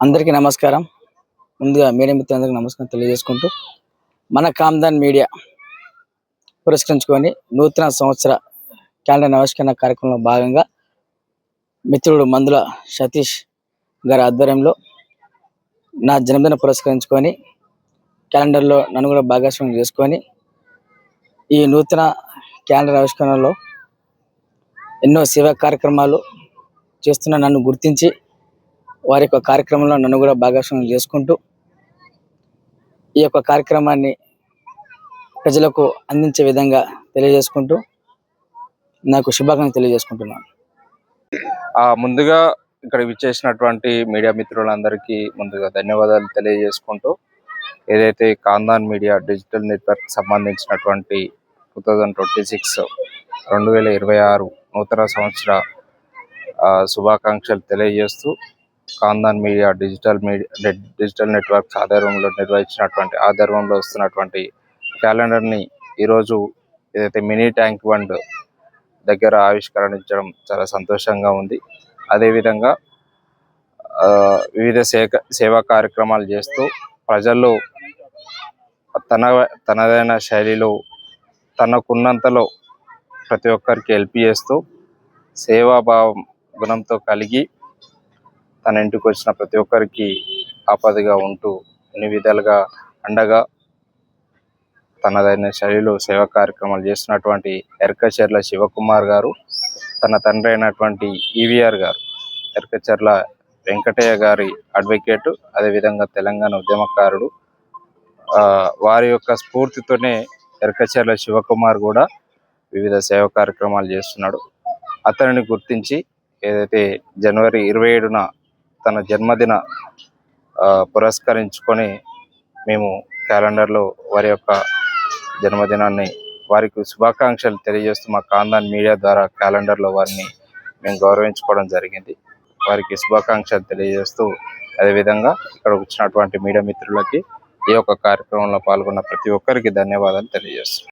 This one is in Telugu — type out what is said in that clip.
అందరికీ నమస్కారం. ముందుగా మీడియా మిత్రులందరికీ నమస్కారం తెలియజేసుకుంటూ మన కామ్దాన్ మీడియా పురస్కరించుకొని నూతన సంవత్సర క్యాలెండర్ ఆవిష్కరణ కార్యక్రమంలో భాగంగా మిత్రుడు మందుల సతీష్ గారి ఆధ్వర్యంలో నా జన్మదిన పురస్కరించుకొని క్యాలెండర్లో నన్ను కూడా భాగస్వామ్యం చేసుకొని ఈ నూతన క్యాలెండర్ ఆవిష్కరణలో ఎన్నో సేవా కార్యక్రమాలు చేస్తున్న నన్ను గుర్తించి వారి యొక్క కార్యక్రమంలో నన్ను కూడా భాగస్వామ్యం చేసుకుంటూ ఈ యొక్క కార్యక్రమాన్ని ప్రజలకు అందించే విధంగా తెలియజేసుకుంటూ నాకు శుభాకాంక్షలు తెలియజేసుకుంటున్నాను. ముందుగా ఇక్కడ విచ్చేసినటువంటి మీడియా మిత్రులందరికీ ముందుగా ధన్యవాదాలు తెలియజేసుకుంటూ ఏదైతే కాందాన్ మీడియా డిజిటల్ నెట్వర్క్ సంబంధించినటువంటి టూ థౌజండ్ ట్వంటీ సిక్స్ రెండు వేల ఇరవై ఆరు నూతన సంవత్సర శుభాకాంక్షలు తెలియజేస్తూ కాందాన్ media digital media digital networks ఆధ్వర్యంలో నిర్వహించినటువంటి ఆధ్వర్యంలో వస్తున్నటువంటి క్యాలెండర్ని ఈరోజు ఏదైతే మినీ ట్యాంక్ బండ్ దగ్గర ఆవిష్కరించడం చాలా సంతోషంగా ఉంది. అదేవిధంగా వివిధ సేక సేవా కార్యక్రమాలు చేస్తూ ప్రజల్లో తన తనదైన శైలిలో తనకున్నంతలో ప్రతి ఒక్కరికి హెల్ప్ చేస్తూ సేవాభావం గుణంతో కలిగి తన ఇంటికి వచ్చిన ప్రతి ఒక్కరికి ఆపదగా ఉంటూ అన్ని విధాలుగా అండగా తనదైన శైలిలో సేవా కార్యక్రమాలు చేస్తున్నటువంటి ఎర్కచెర్ల శివకుమార్ గారు తన తండ్రి అయినటువంటి ఈవీఆర్ గారు. ఎర్కచెర్ల వెంకటయ్య గారి అడ్వకేట్ అదేవిధంగా తెలంగాణ ఉద్యమకారుడు. ఆ, వారి యొక్క స్ఫూర్తితోనే ఎరకచర్ల శివకుమార్ కూడా వివిధ సేవ కార్యక్రమాలు చేస్తున్నాడు. అతనిని గుర్తించి ఏదైతే జనవరి ఇరవై ఏడున తన జన్మదిన పురస్కరించుకొని మేము క్యాలెండర్లో వారి యొక్క జన్మదినాన్ని వారికి శుభాకాంక్షలు తెలియజేస్తూ మా కాందాన్ మీడియా ద్వారా క్యాలెండర్లో వారిని మేము గౌరవించుకోవడం జరిగింది. వారికి శుభాకాంక్షలు తెలియజేస్తూ అదేవిధంగా ఇక్కడ వచ్చినటువంటి మీడియా మిత్రులకి ఈ యొక్క కార్యక్రమంలో పాల్గొన్న ప్రతి ఒక్కరికి ధన్యవాదాలు తెలియజేస్తున్నాను.